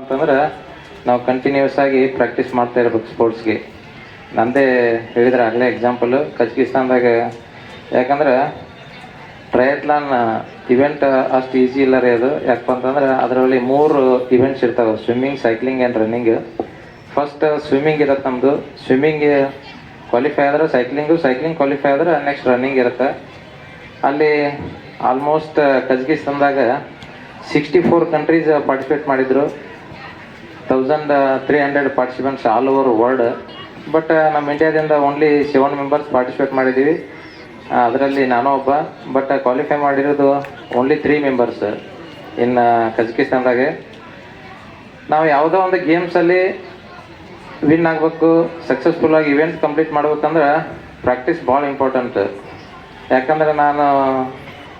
ಅಂತಂದ್ರೆ ನಾವು ಕಂಟಿನ್ಯೂಸ್ ಆಗಿ ಪ್ರಾಕ್ಟೀಸ್ ಮಾಡ್ತಾ ಇರ್ಬೇಕು ಸ್ಪೋರ್ಟ್ಸ್ಗೆ ನಂದೇ ಹೇಳಿದ್ರೆ ಆಗಲೇ ಎಕ್ಸಾಂಪಲ್ ಕಜಕಿಸ್ತಾನ್ದಾಗ. ಯಾಕಂದ್ರೆ ಟ್ರಯತ್ಲಾನ್ ಇವೆಂಟ್ ಅಷ್ಟು ಈಸಿ ಇಲ್ಲ ರೀ ಅದು. ಯಾಕಪ್ಪ ಅಂತಂದ್ರೆ ಅದರಲ್ಲಿ ಮೂರು ಇವೆಂಟ್ಸ್ ಇರ್ತಾವೆ swimming cycling and running first swimming ಇರುತ್ತೆ ನಮ್ಮದು ಸ್ವಿಮ್ಮಿಂಗ್ ಕ್ವಾಲಿಫೈ ಆದ್ರೆ ಸೈಕ್ಲಿಂಗು ಸೈಕ್ಲಿಂಗ್ ಕ್ವಾಲಿಫೈ ಆದ್ರೆ ನೆಕ್ಸ್ಟ್ ರನ್ನಿಂಗ್ ಇರುತ್ತೆ. ಅಲ್ಲಿ ಆಲ್ಮೋಸ್ಟ್ ಕಜಕಿಸ್ತಾನ್ದಾಗ ಸಿಕ್ಸ್ಟಿ ಫೋರ್ ಕಂಟ್ರೀಸ್ ಪಾರ್ಟಿಸಿಪೇಟ್ ಮಾಡಿದ್ರು. Thousand three hundred participants all over world but ನಮ್ಮ ಇಂಡಿಯಾದಿಂದ ಓನ್ಲಿ ಸೆವೆನ್ ಮೆಂಬರ್ಸ್ ಪಾರ್ಟಿಸಿಪೇಟ್ ಮಾಡಿದ್ದೀವಿ. ಅದರಲ್ಲಿ ನಾನು ಒಬ್ಬ. ಬಟ್ ಕ್ವಾಲಿಫೈ ಮಾಡಿರೋದು ಓನ್ಲಿ ತ್ರೀ ಮೆಂಬರ್ಸ್ ಇನ್ನು ಕಜಕಿಸ್ತಾನ್ದಾಗೆ ನಾವು ಯಾವುದೋ ಒಂದು ಗೇಮ್ಸಲ್ಲಿ ವಿನ್ ಆಗಬೇಕು ಸಕ್ಸಸ್ಫುಲ್ ಆಗಿ ಇವೆಂಟ್ ಕಂಪ್ಲೀಟ್ ಮಾಡ್ಬೇಕಂದ್ರೆ ಪ್ರಾಕ್ಟೀಸ್ ಭಾಳ ಇಂಪಾರ್ಟೆಂಟ್ ಯಾಕಂದ್ರೆ ನಾನು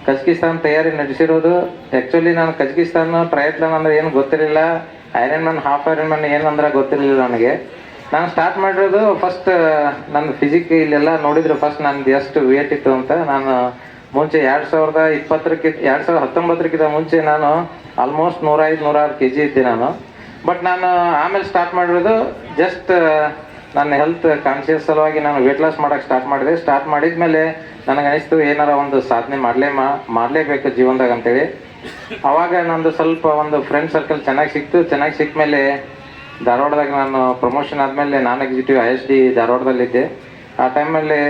ಕಜಕಿಸ್ತಾನ್ ತಯಾರಿ ನಡೆಸಿರೋದು. ಆ್ಯಕ್ಚುಲಿ ನಾನು ಕಜಕಿಸ್ತಾನ್ ಟ್ರಯತ್ಲನ್ ಅಂದ್ರೆ ಏನು ಗೊತ್ತಿರಲಿಲ್ಲ. Iron man half iron man ಏನಂದ್ರೆ ಗೊತ್ತಿರಲಿಲ್ಲ ನನಗೆ. ನಾನು ಸ್ಟಾರ್ಟ್ ಮಾಡಿರೋದು ಫಸ್ಟ್ ನನ್ನ ಫಿಸಿಕ್ ಇಲ್ಲೆಲ್ಲ ನೋಡಿದ್ರು ಫಸ್ಟ್ ನಂದು ಎಷ್ಟು ವೇಟ್ ಇತ್ತು ಅಂತ. ನಾನು ಮುಂಚೆ ಎರಡು ಸಾವಿರದ ಇಪ್ಪತ್ತರಕ್ಕಿಂತ, ಎರಡು ಸಾವಿರದ ಹತ್ತೊಂಬತ್ತರಕ್ಕಿಂತ ಮುಂಚೆ ನಾನು ಆಲ್ಮೋಸ್ಟ್ ನೂರೈದು ನೂರಾರು ಕೆ ಜಿ ಇದ್ದೆ ನಾನು. ಬಟ್ ನಾನು ಆಮೇಲೆ ಸ್ಟಾರ್ಟ್ ಮಾಡಿರೋದು ಜಸ್ಟ್ ನನ್ನ ಹೆಲ್ತ್ ಕಾನ್ಶಿಯಸ್ ಸಲುವಾಗಿ ನಾನು ವೇಟ್ ಲಾಸ್ ಮಾಡೋಕ್ಕೆ ಸ್ಟಾರ್ಟ್ ಮಾಡಿದೆ. ಸ್ಟಾರ್ಟ್ ಮಾಡಿದ ಮೇಲೆ ನನಗೆ ಅನಿಸ್ತು ಏನಾರ ಒಂದು ಸಾಧನೆ ಮಾಡಲೇ ಮಾಡಲೇಬೇಕು ಜೀವನದಾಗ ಅಂತೇಳಿ. ಅವಾಗ ನಂದು ಸ್ವಲ್ಪ ಒಂದು ಫ್ರೆಂಡ್ ಸರ್ಕಲ್ ಚೆನ್ನಾಗಿ ಸಿಕ್ತು. ಚೆನ್ನಾಗಿ ಸಿಕ್ಕ ಮೇಲೆ ಧಾರವಾಡದಾಗ ನಾನು ಪ್ರಮೋಷನ್ ಆದಮೇಲೆ ನಾನ್ ಎಕ್ಸಿಕ್ಯೂಟಿವ್ ಐ ಎಸ್ ಡಿ ಧಾರವಾಡದಲ್ಲಿದ್ದೆ. ಆ ಟೈಮಲ್ಲಿ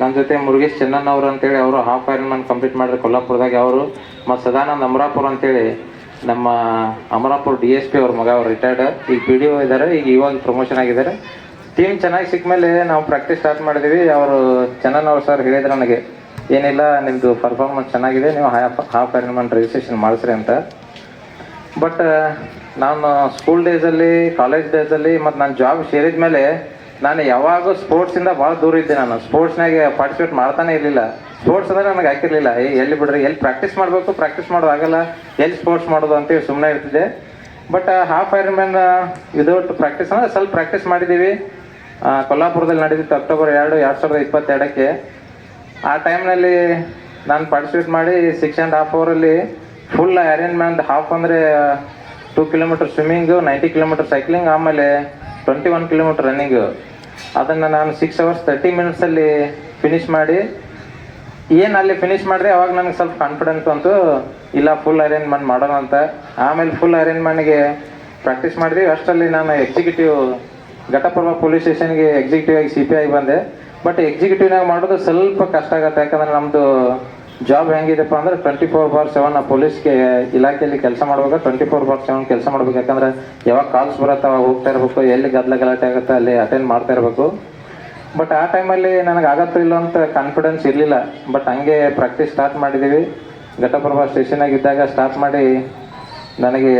ನನ್ನ ಜೊತೆ ಮುರುಗೇಶ್ ಚೆನ್ನನ್ ಅವರು ಅಂತೇಳಿ ಅವರು ಹಾಫ್ ಐರನ್ ಮ್ಯಾನ್ ಕಂಪ್ಲೀಟ್ ಮಾಡಿದ್ರು ಕೊಲ್ಲಾಪುರದಾಗ. ಅವರು ಮತ್ತು ಸದಾನಂದ್ ಅಮರಾಪುರ್ ಅಂತೇಳಿ ನಮ್ಮ ಅಮರಾಪುರ್ ಡಿ ಎಸ್ ಪಿ ಅವ್ರ ಮಗ, ಅವ್ರು ರಿಟೈರ್ಡ್ ಈಗ ಪಿ ಡಿ ಒ ಇದ್ದಾರೆ ಈಗ ಇವಾಗ ಪ್ರಮೋಷನ್ ಆಗಿದ್ದಾರೆ. ಟೀಮ್ ಚೆನ್ನಾಗಿ ಸಿಕ್ಕ ಮೇಲೆ ನಾವು ಪ್ರಾಕ್ಟೀಸ್ ಸ್ಟಾರ್ಟ್ ಮಾಡಿದ್ವಿ. ಅವರು ಚೆನ್ನನ್ ಅವ್ರು ಸರ್ ಹೇಳಿದ್ರು ನನಗೆ. ಏನಿಲ್ಲ ನಿಮ್ಮದು ಪರ್ಫಾರ್ಮೆನ್ಸ್ ಚೆನ್ನಾಗಿದೆ, ನೀವು ಹಾಫ್ ಹಾಫ್ ಮ್ಯಾನ್ ರಿಜಿಸ್ಟ್ರೇಷನ್ ಮಾಡಿಸ್ರಿ ಅಂತ. ಬಟ್ ನಾನು ಸ್ಕೂಲ್ ಡೇಸಲ್ಲಿ ಕಾಲೇಜ್ ಡೇಸಲ್ಲಿ ಮತ್ತು ನಾನು ಜಾಬ್ ಸೇರಿದ ಮೇಲೆ, ನಾನು ಯಾವಾಗೂ ಸ್ಪೋರ್ಟ್ಸಿಂದ ಭಾಳ ದೂರ ಇದ್ದೆ ನಾನು. ಸ್ಪೋರ್ಟ್ಸ್ನಾಗೆ ಪಾರ್ಟಿಸಿಪೇಟ್ ಮಾಡ್ತಾನೆ ಇರಲಿಲ್ಲ. ಸ್ಪೋರ್ಟ್ಸ್ ಅಂದರೆ ನನಗೆ ಹಾಕಿರಲಿಲ್ಲ. ಎಲ್ಲಿ ಬಿಡ್ರಿ, ಎಲ್ಲಿ ಪ್ರಾಕ್ಟೀಸ್ ಮಾಡಬೇಕು ಪ್ರಾಕ್ಟೀಸ್ ಮಾಡೋದು ಆಗಲ್ಲ. ಎಲ್ಲಿ ಸ್ಪೋರ್ಟ್ಸ್ ಮಾಡೋದು ಅಂತೇಳಿ ಸುಮ್ಮನೆ ಇರ್ತಿದ್ದೆ. But half iron man without practice ಅಂದರೆ ಸ್ವಲ್ಪ ಪ್ರಾಕ್ಟೀಸ್ ಮಾಡಿದ್ದೀವಿ ಕೊಲ್ಲಾಪುರದಲ್ಲಿ ನಡೆದಿತ್ತು ಅಕ್ಟೋಬರ್ ಎರಡು ಎರಡು ಸಾವಿರದ ಇಪ್ಪತ್ತೆರಡಕ್ಕೆ. ಆ ಟೈಮ್ನಲ್ಲಿ ನಾನು ಪಾರ್ಟಿಸಿಪೇಟ್ ಮಾಡಿ ಸಿಕ್ಸ್ ಆ್ಯಂಡ್ ಹಾಫ್ ಅವರಲ್ಲಿ ಫುಲ್ ಅರೇಂಜ್ಮೆಂಟ್ ಹಾಫ್ ಅಂದರೆ two kilometre swimming ninety kilometre cycling ಆಮೇಲೆ ಟ್ವೆಂಟಿ ಒನ್ ಕಿಲೋಮೀಟರ್ ರನ್ನಿಂಗು ಅದನ್ನು ನಾನು ಸಿಕ್ಸ್ ಅವರ್ಸ್ ತರ್ಟಿ ಮಿನಿಟ್ಸಲ್ಲಿ ಫಿನಿಶ್ ಮಾಡಿ, ಏನು ಅಲ್ಲಿ ಫಿನಿಶ್ ಮಾಡಿದ್ರೆ ಅವಾಗ ನನಗೆ ಸ್ವಲ್ಪ ಕಾನ್ಫಿಡೆನ್ಸ್ ಬಂತು, ಇಲ್ಲ ಫುಲ್ ಅರೇಂಜ್ಮೆಂಟ್ ಮಾಡೋಣ ಅಂತ. ಆಮೇಲೆ ಫುಲ್ ಅರೇಂಜ್ಮೆಂಟ್ಗೆ ಪ್ರಾಕ್ಟೀಸ್ ಮಾಡಿದ್ವಿ. ಅಷ್ಟರಲ್ಲಿ ನಾನು ಎಕ್ಸಿಕ್ಯೂಟಿವ್ ಘಟಪರ್ವ ಪೊಲೀಸ್ ಸ್ಟೇಷನ್ಗೆ ಎಕ್ಸಿಕ್ಯೂಟಿವ್ ಆಗಿ ಸಿ ಪಿ ಆಗಿ ಬಂದೆ. ಬಟ್ ಎಕ್ಸಿಕ್ಯೂಟಿವ್ನಾಗ ಮಾಡೋದು ಸ್ವಲ್ಪ ಕಷ್ಟ ಆಗುತ್ತೆ. ಯಾಕಂದ್ರೆ ನಮ್ಮದು ಜಾಬ್ ಹೆಂಗಿದೆಪ್ಪ ಅಂದ್ರೆ ಟ್ವೆಂಟಿ ಫೋರ್ ಬಾರ್ ಸೆವೆನ್ ಪೊಲೀಸ್ಗೆ ಇಲಾಖೆಯಲ್ಲಿ ಕೆಲಸ ಮಾಡ್ಬೇಕು ಟ್ವೆಂಟಿ ಫೋರ್ ಬಾರ್ ಸೆವೆನ್ ಕೆಲಸ ಮಾಡ್ಬೇಕು. ಯಾಕಂದ್ರೆ ಯಾವಾಗ ಕಾಲ್ಸ್ ಬರುತ್ತೆ, ಅವಾಗ ಹೋಗ್ತಾ ಇರಬೇಕು. ಎಲ್ಲಿ ಗದ್ದಲ ಗಲಾಟೆ ಆಗುತ್ತೆ, ಅಲ್ಲಿ ಅಟೆಂಡ್ ಮಾಡ್ತಾ ಇರಬೇಕು. ಬಟ್ ಆ ಟೈಮಲ್ಲಿ ನನಗೆ ಆಗತ್ತೋ ಇಲ್ಲ ಅಂತ ಕಾನ್ಫಿಡೆನ್ಸ್ ಇರಲಿಲ್ಲ. ಬಟ್ ಹಂಗೆ ಪ್ರಾಕ್ಟೀಸ್ ಸ್ಟಾರ್ಟ್ ಮಾಡಿದ್ದೀವಿ ಘಟಪ್ರಭಾ ಸ್ಟೇಷನಾಗಿದ್ದಾಗ ಸ್ಟಾರ್ಟ್ ಮಾಡಿ ನನಗೆ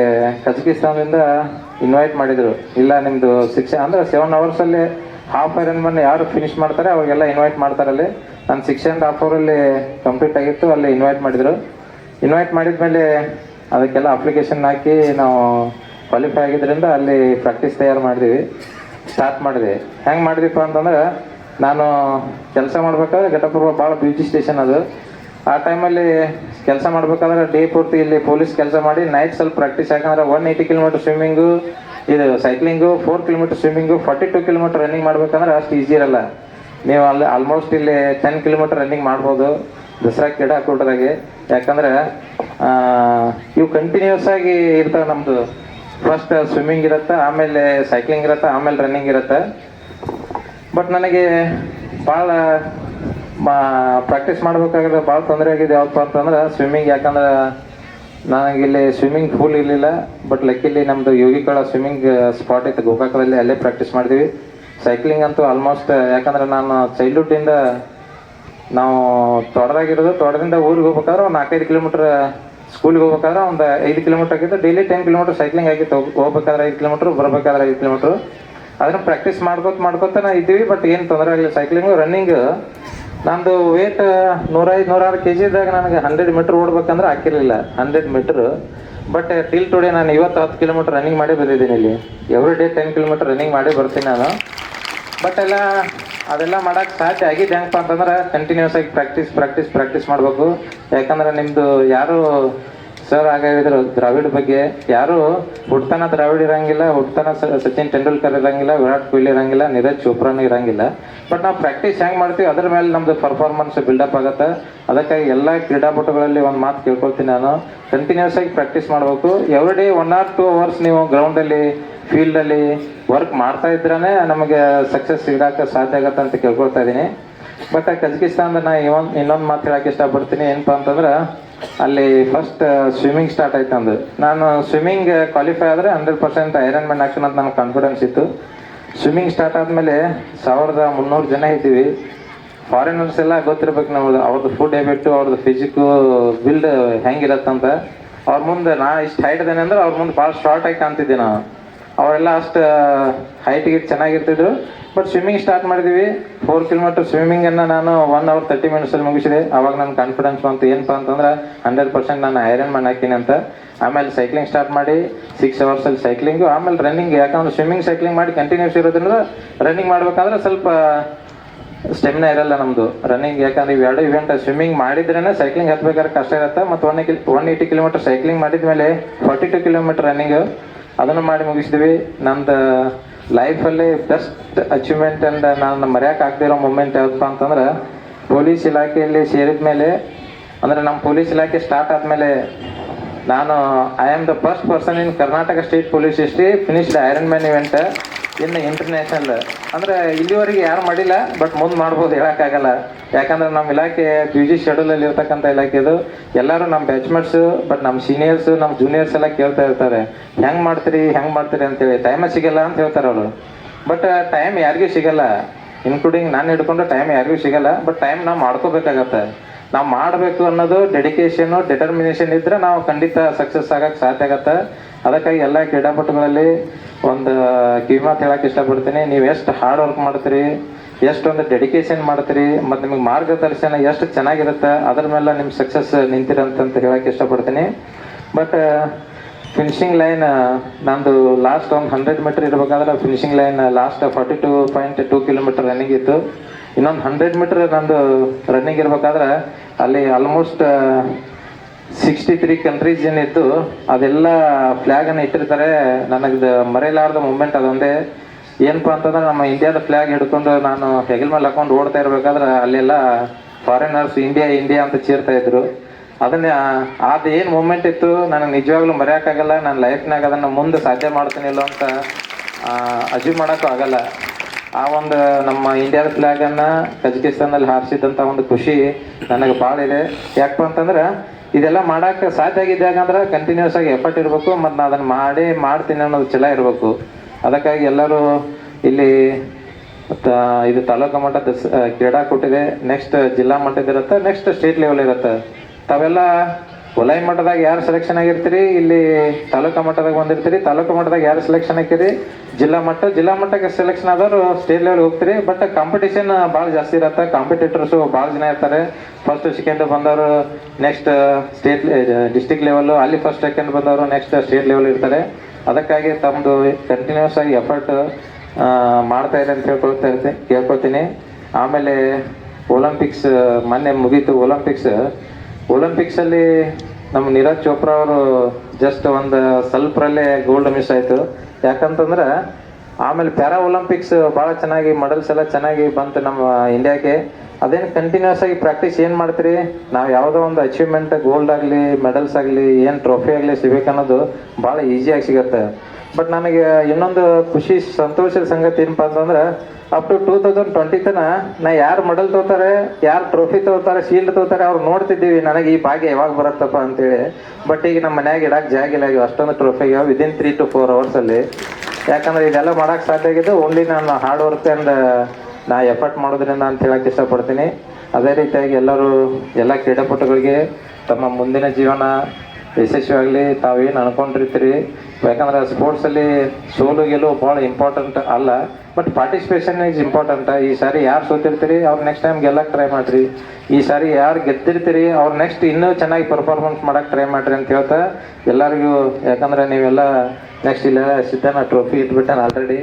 ಕಜಕಿಸ್ತಾನದಿಂದ ಇನ್ವೈಟ್ ಮಾಡಿದರು. ಇಲ್ಲ ನಿಮ್ಮದು ಸಿಕ್ಸ್ ಅಂದರೆ ಸೆವೆನ್ ಅವರ್ಸಲ್ಲಿ ಹಾಫ್ ಐರನ್ ಮನ್ ಯಾರು ಫಿನಿಶ್ ಮಾಡ್ತಾರೆ ಅವಾಗೆಲ್ಲ ಇನ್ವೈಟ್ ಮಾಡ್ತಾರೆ ಅಲ್ಲಿ. ನಾನು ಸಿಕ್ಸ್ ಆ್ಯಂಡ್ ಹಾಫ್ ಅವರಲ್ಲಿ ಕಂಪ್ಲೀಟ್ ಆಗಿತ್ತು, ಅಲ್ಲಿ ಇನ್ವೈಟ್ ಮಾಡಿದರು. ಇನ್ವೈಟ್ ಮಾಡಿದ ಮೇಲೆ ಅದಕ್ಕೆಲ್ಲ ಅಪ್ಲಿಕೇಶನ್ ಹಾಕಿ ನಾವು ಕ್ವಾಲಿಫೈ ಆಗಿದ್ದರಿಂದ ಅಲ್ಲಿ ಪ್ರಾಕ್ಟೀಸ್ ತಯಾರು ಮಾಡಿದ್ವಿ. ಸ್ಟಾರ್ಟ್ ಮಾಡಿದೆ ಹೆಂಗೆ ಮಾಡಿದ್ವಿಪ್ಪ ಅಂತಂದ್ರೆ, ನಾನು ಕೆಲಸ ಮಾಡ್ಬೇಕಾದ್ರೆ ಘಟಪೂರ್ವ ಭಾಳ ಬ್ಯೂಟಿ ಸ್ಟೇಷನ್ ಅದು. ಆ ಟೈಮಲ್ಲಿ ಕೆಲಸ ಮಾಡ್ಬೇಕಾದ್ರೆ ಡೇ ಪೂರ್ತಿ ಇಲ್ಲಿ ಪೊಲೀಸ್ ಕೆಲಸ ಮಾಡಿ ನೈಟ್ ಸ್ವಲ್ಪ ಪ್ರಾಕ್ಟೀಸ್ ಯಾಕಂದ್ರೆ ಒನ್ ಏಯ್ಟಿ ಕಿಲೋಮೀಟರ್ ಸ್ವಿಮ್ಮಿಂಗು ಇದು cycling four kilometre swimming forty two kilometre running ಮಾಡ್ಬೇಕಂದ್ರೆ ಅಷ್ಟು ಈಸಿ ಇರಲ್ಲ. ನೀವು ಅಲ್ಲಿ ಆಲ್ಮೋಸ್ಟ್ ಇಲ್ಲಿ ಟೆನ್ ಕಿಲೋಮೀಟರ್ ರನ್ನಿಂಗ್ ಮಾಡ್ಬೋದು. ದಸರಾ ಕ್ರೀಡಾಕೂಟದಾಗೆ ಯಾಕಂದ್ರೆ ಆ, ಇವು ಕಂಟಿನ್ಯೂಸ್ ಆಗಿ ಇರ್ತವೆ ನಮ್ಮದು ಫಸ್ಟ್ ಸ್ವಿಮ್ಮಿಂಗ್ ಇರುತ್ತೆ ಆಮೇಲೆ ಸೈಕ್ಲಿಂಗ್ ಇರುತ್ತೆ ಆಮೇಲೆ ರನ್ನಿಂಗ್ ಇರುತ್ತೆ. ಬಟ್ ನನಗೆ ಭಾಳ ಮಾ ಪ್ರಾಕ್ಟೀಸ್ ಮಾಡ್ಬೇಕಾದ್ರೆ ಭಾಳ ತೊಂದರೆ ಆಗಿದೆ ಯಾವಪ್ಪ ಅಂತಂದ್ರೆ ಸ್ವಿಮ್ಮಿಂಗ್ ಯಾಕಂದ್ರೆ ನನಗೆ ಇಲ್ಲಿ ಸ್ವಿಮ್ಮಿಂಗ್ ಪೂಲ್ ಇರಲಿಲ್ಲ ಬಟ್ ಲಕ್ಕಿಲಿ ನಮ್ಮದು ಯೋಗಿಕಳ ಸ್ವಿಮ್ಮಿಂಗ್ ಸ್ಪಾಟ್ ಇತ್ತು. ಗೋಕಾಕದಲ್ಲಿ ಅಲ್ಲೇ ಪ್ರಾಕ್ಟೀಸ್ ಮಾಡಿದ್ವಿ ಸೈಕ್ಲಿಂಗ್ ಅಂತೂ ಆಲ್ಮೋಸ್ಟ್ ಯಾಕಂದ್ರೆ ನಾನು ಚೈಲ್ಡ್ಹುಡ್ಡಿಂದ ನಾವು ತೋಟದಾಗಿರೋದು ತೋಟದಿಂದ ಊರಿಗೆ ಹೋಗ್ಬೇಕಾದ್ರೆ ಒಂದು ನಾಲ್ಕೈದು ಕಿಲೋಮೀಟ್ರ್ ಸ್ಕೂಲಿಗೆ ಹೋಗ್ಬೇಕಾದ್ರೆ ಒಂದು ಐದು ಕಿಲೋಮೀಟ್ರ್ ಆಗಿತ್ತು. ಡೈಲಿ ಟೆನ್ ಕಿಲೋಮೀಟ್ರ್ ಸೈಕ್ಲಿಂಗ್ ಆಗಿತ್ತು. ಹೋಗ್- ಹೋಗ್ಬೇಕಾದ್ರೆ ಐದು ಕಿಲೋಮೀಟ್ರ್ ಬರಬೇಕಾದ್ರೆ ಐದು ಕಿಲೋಮೀಟ್ರ್ ಅದನ್ನು ಪ್ರಾಕ್ಟೀಸ್ ಮಾಡ್ಕೋತ ಮಾಡ್ಕೋತ ಇದ್ದೀವಿ ಬಟ್ ಏನು ತೊಂದರೆ ಆಗಲಿಲ್ಲ ಸೈಕ್ಲಿಂಗು ರನ್ನಿಂಗ್ ನಂದು ವೇಟ್ ನೂರೈದು ನೂರಾರು ಕೆ ಜಿದಾಗ ನನಗೆ ಹಂಡ್ರೆಡ್ ಮೀಟ್ರ್ ಓಡ್ಬೇಕಂದ್ರೆ ಹಾಕಿರಲಿಲ್ಲ. Hundred metre but till today ನಾನು ಇವತ್ತು ಹತ್ತು ಕಿಲೋಮೀಟ್ರ್ ರನ್ನಿಂಗ್ ಮಾಡಿ ಬಂದಿದ್ದೀನಿ ಇಲ್ಲಿ. Every day ten kilometre running ಮಾಡಿ ಬರ್ತೀನಿ ನಾನು. ಬಟ್ ಎಲ್ಲ, ಅದೆಲ್ಲ ಮಾಡೋಕ್ಕೆ ಸಾಧ್ಯ ಆಗಿದ್ದು ಹೆಂಗಪ್ಪ ಅಂತಂದ್ರೆ ಕಂಟಿನ್ಯೂಸ್ ಆಗಿ ಪ್ರಾಕ್ಟೀಸ್ ಪ್ರಾಕ್ಟೀಸ್ ಪ್ರಾಕ್ಟೀಸ್ ಮಾಡಬೇಕು. ಯಾಕಂದ್ರೆ ನಿಮ್ಮದು ಯಾರು ಸರ್ ಆಗ ಹೇಳಿದ್ರು ದ್ರಾವಿಡ್ ಬಗ್ಗೆ ಯಾರು ಹುಡ್ತನ ದ್ರಾವಿಡ್ ಇರಂಗಿಲ್ಲ, ಹುಡ್ತನ ಸಚಿನ್ ತೆಂಡೂಲ್ಕರ್ ಇರಂಗಿಲ್ಲ, ವಿರಾಟ್ ಕೊಹ್ಲಿ ಇರಂಗಿಲ್ಲ, ನೀರಜ್ ಚೋಪ್ರಾನು ಇರಂಗಿಲ್ಲ. ಬಟ್ ನಾವು ಪ್ರಾಕ್ಟೀಸ್ ಹೆಂಗ್ ಮಾಡ್ತೀವಿ, ಅದ್ರ ಮೇಲೆ ನಮ್ದು ಪರ್ಫಾರ್ಮೆನ್ಸ್ ಬಿಲ್ಡಪ್ ಆಗುತ್ತೆ. ಅದಕ್ಕಾಗಿ ಎಲ್ಲ ಕ್ರೀಡಾಪಟುಗಳಲ್ಲಿ ಒಂದು ಮಾತು ಕೇಳ್ಕೊಳ್ತೀನಿ ನಾನು. ಕಂಟಿನ್ಯೂಸ್ ಆಗಿ ಪ್ರಾಕ್ಟೀಸ್ ಮಾಡಬೇಕು. Every day one or two hours ನೀವು ಗ್ರೌಂಡಲ್ಲಿ ಫೀಲ್ಡಲ್ಲಿ ವರ್ಕ್ ಮಾಡ್ತಾ ಇದ್ರೇ ನಮಗೆ ಸಕ್ಸಸ್ ಇಡಾಕ ಸಾಧ್ಯ ಆಗತ್ತೆ ಅಂತ ಕೇಳ್ಕೊಳ್ತಾ ಇದ್ದೀನಿ. ಬಟ್ ಕಜಕಿಸ್ತಾನದ ನಾ ಇವನ್ ಇನ್ನೊಂದು ಮಾತು ಹೇಳಕ್ಕೆ ಇಷ್ಟಪಡ್ತೀನಿ. ಏನಪ್ಪ ಅಂತಂದ್ರೆ ಅಲ್ಲಿ ಫಸ್ಟ್ ಸ್ವಿಮ್ಮಿಂಗ್ ಸ್ಟಾರ್ಟ್ ಆಯ್ತು ಅಂದು ನಾನು ಸ್ವಿಮ್ಮಿಂಗ್ ಕ್ವಾಲಿಫೈ ಆದರೆ hundred percent iron man action ಅಂತ ನನಗೆ ಕಾನ್ಫಿಡೆನ್ಸ್ ಇತ್ತು. ಸ್ವಿಮ್ಮಿಂಗ್ ಸ್ಟಾರ್ಟ್ ಆದಮೇಲೆ ಸಾವಿರದ ಮುನ್ನೂರು ಜನ ಇದ್ದೀವಿ. ಫಾರಿನರ್ಸ್ ಎಲ್ಲ ಗೊತ್ತಿರ್ಬೇಕು ನಾವು ಅವ್ರದ್ದು ಫುಡ್ ಹ್ಯಾಬಿಟ್ಟು ಅವ್ರದ್ದು ಫಿಸಿಕ್ಕು ಬಿಲ್ಡ್ ಹೆಂಗಿರತ್ತಂತ. ಅವ್ರ ಮುಂದೆ ನಾ ಇಷ್ಟು ಹೈಟ್ ಇದ್ದೇನೆ ಅಂದ್ರೆ ಅವ್ರ ಮುಂದೆ ಭಾಳ ಶಾರ್ಟ್ ಆಗಿ ಕಾಣ್ತಿದ್ದೆ ನಾನು. ಅವರೆಲ್ಲ ಅಷ್ಟು ಹೈಟ್ ಗಿಟ್ ಚೆನ್ನಾಗಿರ್ತಿದ್ರು. ಬಟ್ ಸ್ವಿಮ್ಮಿಂಗ್ ಸ್ಟಾರ್ಟ್ ಮಾಡಿದ್ವಿ. ಫೋರ್ ಕಿಲೋಮೀಟರ್ ಸ್ವಿಮ್ಮಿಂಗನ್ನು ನಾನು ಒನ್ ಅವರ್ ತರ್ಟಿ ಮಿನಿಟ್ಸಲ್ಲಿ ಮುಗಿಸಿದೆ. ಅವಾಗ ನನ್ನ ಕಾನ್ಫಿಡೆನ್ಸ್ ಬಂತು. ಏನಪ್ಪ ಅಂತಂದ್ರೆ ಹಂಡ್ರೆಡ್ ಪರ್ಸೆಂಟ್ ನಾನು ಐರನ್ ಮ್ಯಾನ್ ಹಾಕಿನಿ ಅಂತ. ಆಮೇಲೆ ಸೈಕ್ಲಿಂಗ್ ಸ್ಟಾರ್ಟ್ ಮಾಡಿ ಸಿಕ್ಸ್ ಅವರ್ಸಲ್ಲಿ ಸೈಕ್ಲಿಂಗು ಆಮೇಲೆ ರನ್ನಿಂಗ್ ಯಾಕಂದ್ರೆ ಸ್ವಿಮ್ಮಿಂಗ್ ಸೈಕ್ಲಿಂಗ್ ಮಾಡಿ ಕಂಟಿನ್ಯೂಸ್ ಇರೋದ್ರಿಂದ ರನ್ನಿಂಗ್ ಮಾಡ್ಬೇಕಂದ್ರೆ ಸ್ವಲ್ಪ ಸ್ಟೆಮಿನಾ ಇರಲ್ಲ ನಮ್ದು. ರನ್ನಿಂಗ್ ಯಾಕಂದ್ರೆ ಇವೆರಡು ಇವೆಂಟ್ ಸ್ವಿಮ್ಮಿಂಗ್ ಮಾಡಿದ್ರೇನೆ ಸೈಕ್ಲಿಂಗ್ ಹತ್ಬೇಕಾದ್ರೆ ಕಷ್ಟ ಇರುತ್ತೆ. ಮತ್ತು ಒನ್ ಕಿಲ್ ಒನ್ ಏಯ್ಟಿ ಕಿಲೋಮೀಟರ್ ಸೈಕ್ಲಿಂಗ್ ಮಾಡಿದ್ಮೇಲೆ ಫಾರ್ಟಿ ಟು ಕಿಲೋಮೀಟರ್ ರನ್ನಿಂಗ್ ಅದನ್ನು ಮಾಡಿ ಮುಗಿಸಿದ್ವಿ. ನಂದು ಲೈಫಲ್ಲಿ ಬೆಸ್ಟ್ ಅಚೀವ್ಮೆಂಟ್ ಅಂಡ್ ನಾನು ಆಗ್ತಿರೋ ಮೂಮೆಂಟ್ ಯಾವ್ದಪ್ಪ ಅಂತಂದ್ರೆ ಪೊಲೀಸ್ ಇಲಾಖೆಯಲ್ಲಿ ಸೇರಿದ ಮೇಲೆ, ಅಂದರೆ ನಮ್ಮ ಪೊಲೀಸ್ ಇಲಾಖೆ ಸ್ಟಾರ್ಟ್ ಆದಮೇಲೆ ನಾನು I am the first person in Karnataka state police history finished iron man event in international ಅಂದ್ರೆ ಇಲ್ಲಿವರೆಗೆ ಯಾರು ಮಾಡಿಲ್ಲ ಬಟ್ ಮುಂದೆ ಮಾಡ್ಬೋದು ಹೇಳಕ್ಕಾಗಲ್ಲ. ಯಾಕಂದ್ರೆ ನಮ್ಮ ಇಲಾಖೆ ಪಿ ಜಿ ಶೆಡ್ಯೂಲಲ್ಲಿ ಇರ್ತಕ್ಕಂಥ ಇಲಾಖೆ ಇದು ಎಲ್ಲರೂ ನಮ್ಮ ಬ್ಯಾಚ್ಮೆಟ್ಸ್ ಬಟ್ ನಮ್ಮ ಸೀನಿಯರ್ಸ್ ನಮ್ಮ ಜೂನಿಯರ್ಸ್ ಎಲ್ಲ ಕೇಳ್ತಾ ಇರ್ತಾರೆ. ಹೆಂಗ್ ಮಾಡ್ತೀರಿ ಹೆಂಗ್ ಮಾಡ್ತೀರಿ? ಅಂತೇಳಿ. ಟೈಮೇ ಸಿಗಲ್ಲ ಅಂತ ಹೇಳ್ತಾರೆ ಅವರು. ಬಟ್ ಟೈಮ್ ಯಾರಿಗೂ ಸಿಗಲ್ಲ. ಇನ್ಕ್ಲೂಡಿಂಗ್ ನಾನು ಹಿಡ್ಕೊಂಡು ಟೈಮ್ ಯಾರಿಗೂ ಸಿಗಲ್ಲ ಬಟ್ ಟೈಮ್ ನಾವು ಮಾಡ್ಕೋಬೇಕಾಗತ್ತೆ. ನಾವು ಮಾಡಬೇಕು ಅನ್ನೋದು ಡೆಡಿಕೇಶನ್ ಡಿಟರ್ಮಿನೇಷನ್ ಇದ್ರೆ ನಾವು ಖಂಡಿತ ಸಕ್ಸಸ್ ಆಗಕ್ಕೆ ಸಾಧ್ಯ ಆಗತ್ತೆ. ಅದಕ್ಕಾಗಿ ಎಲ್ಲ ಕ್ರೀಡಾಪಟುಗಳಲ್ಲಿ ಒಂದು ಕಿವಿಮಾತು ಹೇಳಕ್ಕೆ ಇಷ್ಟಪಡ್ತೀನಿ. ನೀವು ಎಷ್ಟು ಹಾರ್ಡ್ ವರ್ಕ್ ಮಾಡ್ತೀರಿ, ಎಷ್ಟೊಂದು ಡೆಡಿಕೇಶನ್ ಮಾಡ್ತೀರಿ, ಮತ್ತು ನಿಮಗೆ ಮಾರ್ಗದರ್ಶನ ಎಷ್ಟು ಚೆನ್ನಾಗಿರುತ್ತೆ, ಅದ್ರ ಮೇಲೆ ನಿಮ್ಮ ಸಕ್ಸಸ್ ನಿಂತಿರಂತಂತ ಹೇಳಕ್ಕೆ ಇಷ್ಟಪಡ್ತೀನಿ. ಬಟ್ ಫಿನಿಶಿಂಗ್ ಲೈನ್ ನಂದು ಲಾಸ್ಟ್ ಒಂದು ಹಂಡ್ರೆಡ್ ಮೀಟರ್ ಇರಬೇಕಾದ್ರೆ finishing line last forty two point two kilometre running ಇತ್ತು. ಇನ್ನೊಂದು ಹಂಡ್ರೆಡ್ ಮೀಟರ್ ನಂದು ರನ್ನಿಂಗ್ ಇರ್ಬೇಕಾದ್ರೆ ಅಲ್ಲಿ ಆಲ್ಮೋಸ್ಟ್ ಸಿಕ್ಸ್ಟಿ ತ್ರೀ ಕಂಟ್ರೀಸ್ ಏನಿತ್ತು ಅದೆಲ್ಲ ಫ್ಲ್ಯಾಗನ್ನು ಇಟ್ಟಿರ್ತಾರೆ. ನನಗೆ ಮರೆಯಲಾರ್ದ ಮೂಮೆಂಟ್ ಅದೊಂದೇ. ಏನಪ್ಪ ಅಂತಂದ್ರೆ ನಮ್ಮ ಇಂಡಿಯಾದ ಫ್ಲ್ಯಾಗ್ ಹಿಡ್ಕೊಂಡು ನಾನು ಹೆಗಲ್ ಮೇಲೆ ಹಾಕೊಂಡು ಓಡ್ತಾ ಇರ್ಬೇಕಾದ್ರೆ ಅಲ್ಲೆಲ್ಲ ಫಾರಿನರ್ಸ್ ಇಂಡಿಯಾ ಇಂಡಿಯಾ ಅಂತ ಚೀರ್ತಾ ಇದ್ರು. ಅದನ್ನ ಅದು ಏನು ಮೂಮೆಂಟ್ ಇತ್ತು ನನಗೆ ನಿಜವಾಗ್ಲೂ ಮರೆಯಕ್ಕಾಗಲ್ಲ. ನನ್ನ ಲೈಫ್ನಾಗ ಅದನ್ನು ಮುಂದೆ ಸಾಧ್ಯ ಮಾಡ್ತೀನಿಲ್ಲ ಅಂತ ಅಚೀವ್ ಮಾಡೋಕ್ಕೂ ಆಗಲ್ಲ. ಆ ಒಂದು ನಮ್ಮ ಇಂಡಿಯಾದ ಫ್ಲ್ಯಾಗನ್ನು ಕಜಕಿಸ್ತಾನಲ್ಲಿ ಹಾರಿಸಿದಂಥ ಒಂದು ಖುಷಿ ನನಗೆ ಭಾಳ ಇದೆ. ಯಾಕಪ್ಪ ಅಂತಂದ್ರೆ ಇದೆಲ್ಲ ಮಾಡಕ್ಕೆ ಸಾಧ್ಯ ಆಗಿದ್ದಾಗ ಅಂದ್ರೆ ಕಂಟಿನ್ಯೂಸ್ ಆಗಿ ಎಫರ್ಟ್ ಇರಬೇಕು, ಮತ್ತು ನಾನು ಅದನ್ನು ಮಾಡಿ ಮಾಡ್ತೀನಿ ಅನ್ನೋದು ಛಲ ಇರಬೇಕು. ಅದಕ್ಕಾಗಿ ಎಲ್ಲರೂ ಇಲ್ಲಿ ಇದು ತಾಲೂಕು ಮಟ್ಟದ ಸ- ಕ್ರೀಡಾಕೂಟ ಇದೆ ನೆಕ್ಸ್ಟ್ ಜಿಲ್ಲಾ ಮಟ್ಟದ ಇರುತ್ತೆ ನೆಕ್ಸ್ಟ್ ಸ್ಟೇಟ್ ಲೆವೆಲ್ ಇರುತ್ತೆ. ತಾವೆಲ್ಲ ವಲಯ ಮಟ್ಟದಾಗ ಯಾರು ಸೆಲೆಕ್ಷನ್ ಆಗಿರ್ತೀರಿ? ಇಲ್ಲಿ ತಾಲೂಕಾ ಮಟ್ಟದಾಗ ಬಂದಿರ್ತೀರಿ. ತಾಲೂಕಾ ಮಟ್ಟದಾಗ ಯಾರು ಸೆಲೆಕ್ಷನ್ ಹಾಕಿರಿ? ಜಿಲ್ಲಾ ಮಟ್ಟ, ಜಿಲ್ಲಾ ಮಟ್ಟಕ್ಕೆ ಸೆಲೆಕ್ಷನ್ ಆದವರು ಸ್ಟೇಟ್ ಲೆವೆಲ್ ಹೋಗ್ತೀರಿ. ಬಟ್ ಕಾಂಪಿಟೇಷನ್ ಭಾಳ ಜಾಸ್ತಿ ಇರತ್ತೆ. ಕಾಂಪಿಟೇಟರ್ಸು ಭಾಳ ಜನ ಇರ್ತಾರೆ. ಫಸ್ಟ್ ಸೆಕೆಂಡ್ ಬಂದವರು ನೆಕ್ಸ್ಟ್ ಸ್ಟೇಟ್ ಡಿಸ್ಟಿಕ್ ಲೆವೆಲ್ ಅಲ್ಲಿ ಫಸ್ಟ್ ಸೆಕೆಂಡ್ ಬಂದವರು ನೆಕ್ಸ್ಟ್ ಸ್ಟೇಟ್ ಲೆವೆಲ್ ಇರ್ತಾರೆ. ಅದಕ್ಕಾಗಿ ತಮ್ಮದು ಕಂಟಿನ್ಯೂಸ್ ಆಗಿ ಎಫರ್ಟ್ ಮಾಡ್ತಾ ಇದೆ ಅಂತ ಹೇಳ್ಕೊಳ್ತಾ ಇರ್ತೀನಿ ಕೇಳ್ಕೊಳ್ತೀನಿ. ಆಮೇಲೆ ಒಲಿಂಪಿಕ್ಸ್ ಮೊನ್ನೆ ಮುಗೀತು ಒಲಿಂಪಿಕ್ಸ್ ಒಲಿಂಪಿಕ್ಸಲ್ಲಿ ನಮ್ಮ ನೀರಜ್ ಚೋಪ್ರಾ ಅವರು ಜಸ್ಟ್ ಒಂದು ಸ್ವಲ್ಪರಲ್ಲೇ ಗೋಲ್ಡ್ ಮಿಸ್ ಆಯಿತು. ಯಾಕಂತಂದ್ರೆ ಆಮೇಲೆ ಪ್ಯಾರಾ ಒಲಿಂಪಿಕ್ಸ್ ಭಾಳ ಚೆನ್ನಾಗಿ ಮೆಡಲ್ಸ್ ಎಲ್ಲ ಚೆನ್ನಾಗಿ ಬಂತು ನಮ್ಮ ಇಂಡಿಯಾಗೆ ಅದೇನು ಕಂಟಿನ್ಯೂಸ್ ಆಗಿ ಪ್ರಾಕ್ಟೀಸ್ ಏನು ಮಾಡ್ತೀರಿ? ನಾವು ಯಾವುದೋ ಒಂದು ಅಚೀವ್ಮೆಂಟ್ ಗೋಲ್ಡ್ ಆಗಲಿ ಮೆಡಲ್ಸ್ ಆಗಲಿ, ಏನು ಟ್ರೋಫಿ ಆಗಲಿ ಸಿಗ್ಬೇಕನ್ನೋದು ಭಾಳ ಈಸಿಯಾಗಿ ಸಿಗುತ್ತೆ. ಬಟ್ ನನಗೆ ಇನ್ನೊಂದು ಖುಷಿ, ಸಂತೋಷದ ಸಂಗತಿ ಏನಪ್ಪ ಅಂತಂದ್ರೆ up to two thousand twenty ತನ ನಾ ಯಾರು ಮೆಡಲ್ ತಗೋತಾರೆ, ಯಾರು ಟ್ರೋಫಿ ತಗೋತಾರೆ ಶೀಲ್ಡ್ ತಗೋತಾರೆ, ಅವ್ರು ನೋಡ್ತಿದ್ದೀವಿ, ನನಗೆ ಈ ಭಾಗ್ಯ ಯಾವಾಗ ಬರುತ್ತಪ್ಪ ಅಂತೇಳಿ. ಬಟ್ ಈಗ ನಮ್ಮ ಮನ್ಯಾಗ ಇಡಕ್ಕೆ ಜಾಗಿಲ್ಲ ಈಗ ಅಷ್ಟೊಂದು trophy within three to four ಅವರ್ಸಲ್ಲಿ ಯಾಕಂದ್ರೆ ಇದೆಲ್ಲ ಮಾಡೋಕ್ಕೆ ಸಾಧ್ಯ ಆಗಿದ್ದು ಓನ್ಲಿ ನಾನು ಹಾರ್ಡ್ ವರ್ಕ್ ಆ್ಯಂಡ್ ನಾ ಎಫರ್ಟ್ ಮಾಡೋದ್ರಿಂದ ಅಂತ ಹೇಳಕ್ಕೆ ಇಷ್ಟಪಡ್ತೀನಿ. ಅದೇ ರೀತಿಯಾಗಿ ಎಲ್ಲರೂ, ಎಲ್ಲ ಕ್ರೀಡಾಪಟುಗಳಿಗೆ ತಮ್ಮ ಮುಂದಿನ ಜೀವನ ಯಶಸ್ವಿಯಾಗಲಿ ತಾವೇನು ಅನ್ಕೊಂಡಿರ್ತೀರಿ? ಯಾಕಂದ್ರೆ ಸ್ಪೋರ್ಟ್ಸಲ್ಲಿ ಸೋಲು ಗೆಲುವು ಭಾಳ ಇಂಪಾರ್ಟೆಂಟ್ ಅಲ್ಲ. ಬಟ್ ಪಾರ್ಟಿಸಿಪೇಷನ್ ಈಸ್ ಇಂಪಾರ್ಟೆಂಟ್ ಈ ಸಾರಿ ಯಾರು ಸೋತಿರ್ತೀರಿ, ಅವ್ರು ನೆಕ್ಸ್ಟ್ ಟೈಮ್ ಗೆಲ್ಲಕ್ಕೆ ಟ್ರೈ ಮಾಡಿರಿ. ಈ ಸಾರಿ ಯಾರು ಗೆದ್ದಿರ್ತೀರಿ, ಅವ್ರು ನೆಕ್ಸ್ಟ್ ಇನ್ನೂ ಚೆನ್ನಾಗಿ ಪರ್ಫಾರ್ಮೆನ್ಸ್ ಮಾಡಕ್ಕೆ ಟ್ರೈ ಮಾಡಿರಿ ಅಂತ ಹೇಳ್ತಾ ಎಲ್ಲರಿಗೂ, ಯಾಕಂದ್ರೆ ನೀವೆಲ್ಲ ನೆಕ್ಸ್ಟ್ ಇಲ್ಲ ಸಿದ್ಧನ ಟ್ರೋಫಿ ಇಟ್ಬಿಟ್ಟಾನ ಆಲ್ರೆಡಿ